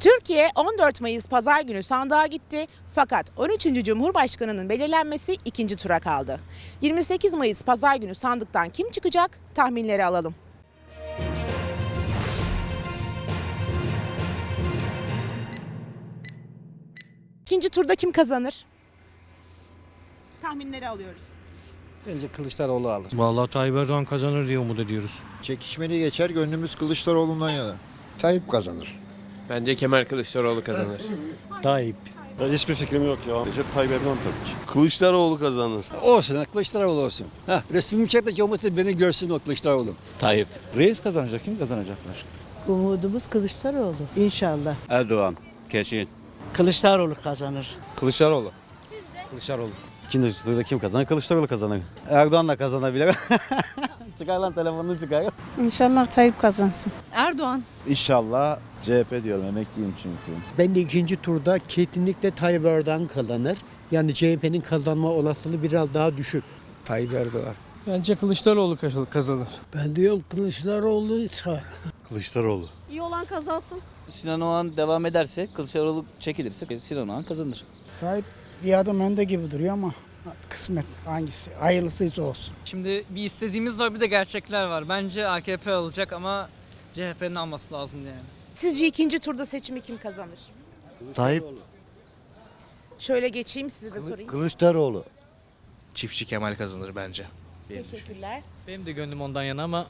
Türkiye 14 Mayıs pazar günü sandığa gitti fakat 13. Cumhurbaşkanının belirlenmesi ikinci tura kaldı. 28 Mayıs pazar günü sandıktan kim çıkacak tahminleri alalım. İkinci turda kim kazanır? Tahminleri alıyoruz. Bence Kılıçdaroğlu alır. Vallahi Tayyip Erdoğan kazanır diye umut ediyoruz. Çekişmeli geçer gönlümüz Kılıçdaroğlu'ndan yana. Tayyip kazanır. Bence Kemal Kılıçdaroğlu kazanır. Tayyip. Hiçbir fikrim yok ya. Recep Tayyip Erdoğan tabii ki. Kılıçdaroğlu kazanır. Olsun Kılıçdaroğlu olsun. Heh, resmimi çek de Cumhurbaşkanı beni görsün o Kılıçdaroğlu. Tayyip. Reis kazanacak. Kim kazanacaklar? Umudumuz Kılıçdaroğlu inşallah. Erdoğan. Kesin. Kılıçdaroğlu kazanır. Kılıçdaroğlu. Kılıçdaroğlu. İkinci turda kim kazanır? Kılıçdaroğlu kazanır. Erdoğan da kazanabilir. çıkar lan telefonunu çıkar. İnşallah Tayyip kazansın. Erdoğan. İnşallah CHP diyorum. Emekliyim çünkü. Ben de ikinci turda kesinlikle Tayyip Erdoğan kazanır. Yani CHP'nin kazanma olasılığı biraz daha düşük. Tayyip Erdoğan. Bence Kılıçdaroğlu kazanır. Ben diyorum Kılıçdaroğlu çıkar. Kılıçdaroğlu. İyi olan kazansın. Sinan Oğan devam ederse, Kılıçdaroğlu çekilirse Sinan Oğan kazanır. Tayyip bir adım önde gibi duruyor ama kısmet hangisi hayırlısıysa olsun. Şimdi bir istediğimiz var bir de gerçekler var. Bence AKP alacak ama CHP'nin alması lazım yani. Sizce ikinci turda seçimi kim kazanır? Tayyip Şöyle geçeyim size de sorayım. Kılıçdaroğlu. Çiftçi Kemal kazanır bence. Teşekkürler. Benim de gönlüm ondan yana ama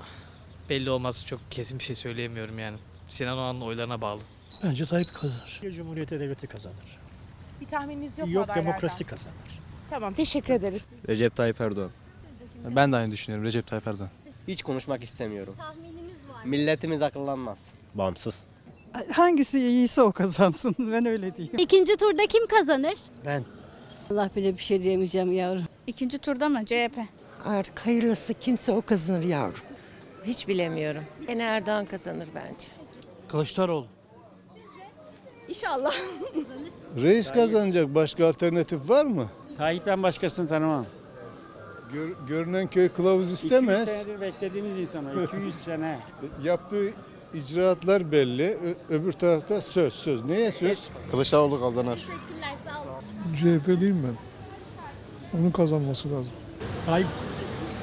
belli olmaz. Çok kesin bir şey söyleyemiyorum yani. Sinan Oğan'ın oylarına bağlı. Bence Tayyip kazanır. Cumhuriyet Devleti kazanır. Bir tahmininiz yok, mu Yok adaylardan? demokrasi kazanır. Tamam teşekkür ederiz. Recep Tayyip Erdoğan. Ben de aynı düşünüyorum. Recep Tayyip Erdoğan. Hiç konuşmak istemiyorum. Milletimiz akıllanmaz. Bağımsız. Hangisi iyiyse o kazansın ben öyle diyeyim. İkinci turda kim kazanır? Ben. Allah bile bir şey diyemeyeceğim yavrum. İkinci turda mı? CHP. Artık hayırlısı kimse o kazanır yavrum. Hiç bilemiyorum. Yine Erdoğan kazanır bence. Kılıçdaroğlu. İnşallah. Reis kazanacak. Başka alternatif var mı? Tayyip'ten başkasını tanımam. görünen köy kılavuz istemez. beklediğimiz insan o. 200 sene. Yaptığı icraatlar belli. öbür tarafta söz söz. Neye söz? Kılıçdaroğlu kazanır. Teşekkürler sağ olun. CHP'liyim ben. Onun kazanması lazım.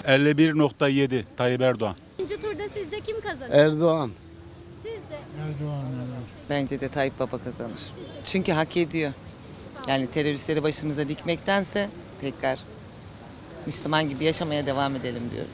51.7 Tayyip Erdoğan. İkinci turda sizce kim kazanır? Erdoğan. Sizce? Bence de Tayyip Baba kazanır. Çünkü hak ediyor. Yani teröristleri başımıza dikmektense tekrar Müslüman gibi yaşamaya devam edelim diyorum.